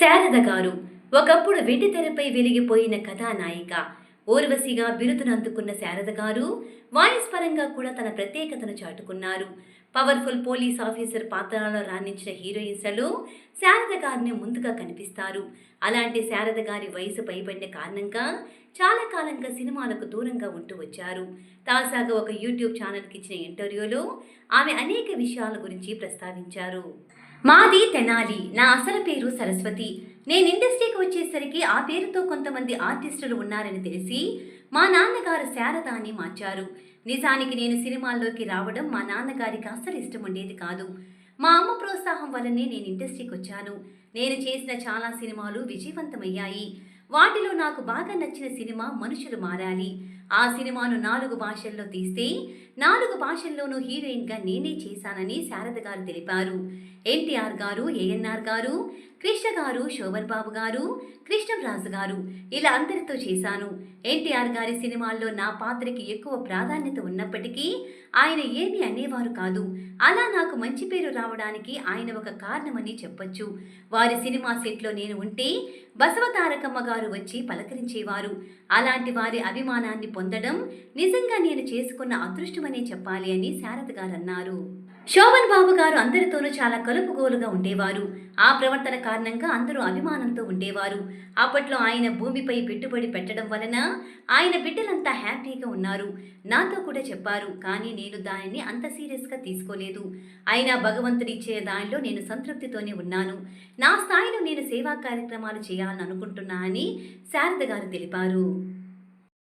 శారద గారు ఒకప్పుడు వెండి తెరపై వెలిగిపోయిన కథానాయిక. ఊర్వశిగా బిరుదును అందుకున్న శారద గారు వాయిస్ పరంగా కూడా తన ప్రత్యేకతను చాటుకున్నారు. పవర్ఫుల్ పోలీస్ ఆఫీసర్ పాత్రలో రాణించిన హీరోయిన్స్లలో శారద గారిని ముందుగా కనిపిస్తారు. అలాంటి శారద గారి వయసు పైబడిన కారణంగా చాలా కాలంగా సినిమాలకు దూరంగా ఉంటూ వచ్చారు. తాజాగా ఒక యూట్యూబ్ ఛానల్కి ఇచ్చిన ఇంటర్వ్యూలో ఆమె అనేక విషయాల గురించి ప్రస్తావించారు. మాది తెనాలి నా అసలు పేరు సరస్వతి. నేను ఇండస్ట్రీకి వచ్చేసరికి ఆ పేరుతో కొంతమంది ఆర్టిస్టులు ఉన్నారని తెలిసి మా నాన్నగారు శారద అని మార్చారు. నిజానికి నేను సినిమాల్లోకి రావడం మా నాన్నగారికి అస్సలు ఇష్టం ఉండేది కాదు. మా అమ్మ ప్రోత్సాహం వల్లనే నేను ఇండస్ట్రీకి వచ్చాను. నేను చేసిన చాలా సినిమాలు విజయవంతమయ్యాయి. వాటిలో నాకు బాగా నచ్చిన సినిమా మనుషులు మారాలి. ఆ సినిమాను నాలుగు భాషల్లో తీస్తే నాలుగు భాషల్లోనూ హీరోయిన్గా నేనే చేశానని శారద గారు తెలిపారు. ఎన్టీఆర్ గారు ఏఎన్ఆర్ గారు కృష్ణ గారు శోభన్ బాబు గారు కృష్ణరాజు గారు ఇలా అందరితో చేశాను. ఎన్టీఆర్ గారి సినిమాల్లో నా పాత్రకి ఎక్కువ ప్రాధాన్యత ఉన్నప్పటికీ ఆయన ఏమీ అనేవారు కాదు. అలా నాకు మంచి పేరు రావడానికి ఆయన ఒక కారణమని చెప్పొచ్చు. వారి సినిమా సెట్లో నేను ఉంటే బసవతారకమ్మ గారు వచ్చి పలకరించేవారు. అలాంటి వారి అభిమానాన్ని పొందడం నిజంగా నేను చేసుకున్న అదృష్టమనే చెప్పాలి అని శారద గారు అన్నారు శోభన్ బాబు గారు అందరితోనూ చాలా కలుపుగోలుగా ఉండేవారు. ఆ ప్రవర్తన కారణంగా అందరూ అభిమానంతో ఉండేవారు. అప్పట్లో ఆయన భూమిపై పెట్టుబడి పెట్టడం వలన ఆయన బిడ్డలంతా హ్యాపీగా ఉన్నారు. నాతో కూడా చెప్పారు కానీ నేను దానిని అంత సీరియస్గా తీసుకోలేదు. అయినా భగవంతుడిచ్చే దానిలో నేను సంతృప్తితోనే ఉన్నాను. నా స్థాయిలో నేను సేవా కార్యక్రమాలు చేయాలని అనుకుంటున్నా అని శారద గారు తెలిపారు.